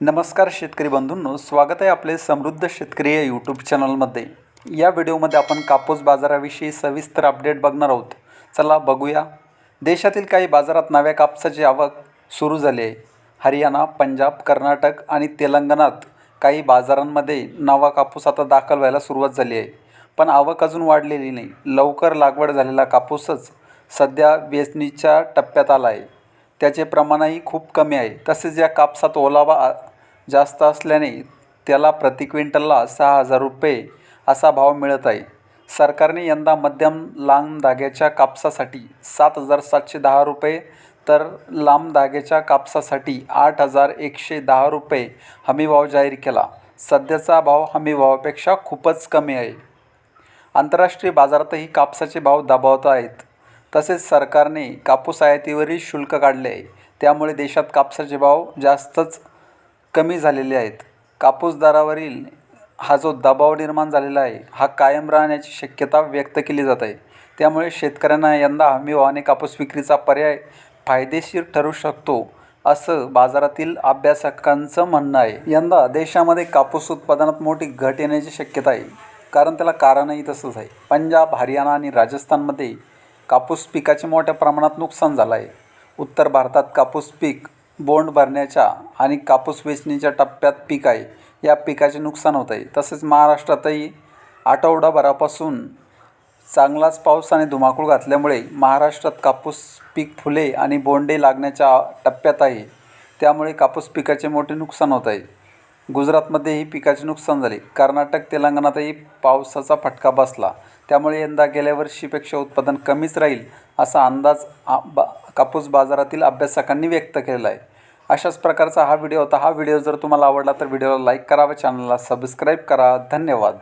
नमस्कार शेतकरी बंधूंनो स्वागत आहे आपले समृद्ध शेतकरी या यूट्यूब चॅनलमध्ये या व्हिडिओमध्ये आपण कापूस बाजाराविषयी सविस्तर अपडेट बघणार आहोत. चला बघूया. देशातील काही बाजारात नव्या कापसाची आवक सुरू झाली आहे. हरियाणा पंजाब कर्नाटक आणि तेलंगणात काही बाजारांमध्ये नवा कापूस आता दाखल व्हायला सुरुवात झाली आहे. पण आवक अजून वाढलेली नाही. लवकर लागवड झालेला कापूसच सध्या वेचणीच्या टप्प्यात आला आहे. त्याचे प्रमाणही खूप कमी आहे. तसेच या कापसात ओलावा आ- जास्त असल्याने त्याला प्रति क्विंटलला सहा हजार रुपये असा भाव मिळत आहे. सरकारने यंदा मध्यम लांब धाग्याच्या कापसासाठी सात हजार सातशे दहा रुपये तर लांब धाग्याच्या कापसासाठी आठ हजार एकशे दहा रुपये हमीभाव जाहीर केला. सध्याचा भाव हमीभावापेक्षा खूपच कमी आहे. आंतरराष्ट्रीय बाजारातही कापसाचे भाव दबावत आहेत. तसेच सरकारने कापूस आयातीवरील शुल्क काढले आहे. त्यामुळे देशात कापसाचे भाव जास्तच कमी झालेले आहेत. कापूस दरावरील हा जो दबाव निर्माण झालेला आहे हा कायम राहण्याची शक्यता व्यक्त केली जात आहे. त्यामुळे शेतकऱ्यांना यंदा हमीभावाने कापूस विक्रीचा पर्याय फायदेशीर ठरू शकतो असं बाजारातील अभ्यासकांचं म्हणणं आहे. यंदा देशामध्ये कापूस उत्पादनात मोठी घट येण्याची शक्यता आहे. कारण त्याला कारणही तसंच आहे. पंजाब हरियाणा आणि राजस्थानमध्ये कापूस पिकाचे मोठ्या प्रमाणात नुकसान झालं आहे. उत्तर भारतात कापूस पीक बोंड भरण्याच्या आणि कापूस वेचणीच्या टप्प्यात पीक आहे. या पिकाचे नुकसान होत आहे. तसेच महाराष्ट्रातही आठवडाभरापासून चांगलाच पाऊस आणि धुमाकूळ घातल्यामुळे महाराष्ट्रात कापूस पीक फुले आणि बोंडे लागण्याच्या टप्प्यात आहे. त्यामुळे कापूस पिकाचे मोठे नुकसान होत आहे. गुजरातमध्येही पिकाचे नुकसान झाले. कर्नाटक तेलंगणातही पावसाचा फटका बसला. त्यामुळे यंदा गेल्या वर्षीपेक्षा उत्पादन कमीच राहील असा अंदाज आ- बा कापूस बाजारातील अभ्यासकांनी व्यक्त केला आहे. अशाच प्रकारचा हा व्हिडिओ होता. हा व्हिडिओ जर तुम्हाला आवडला तर व्हिडिओला लाईक करा व चॅनलला सबस्क्राईब करा. धन्यवाद.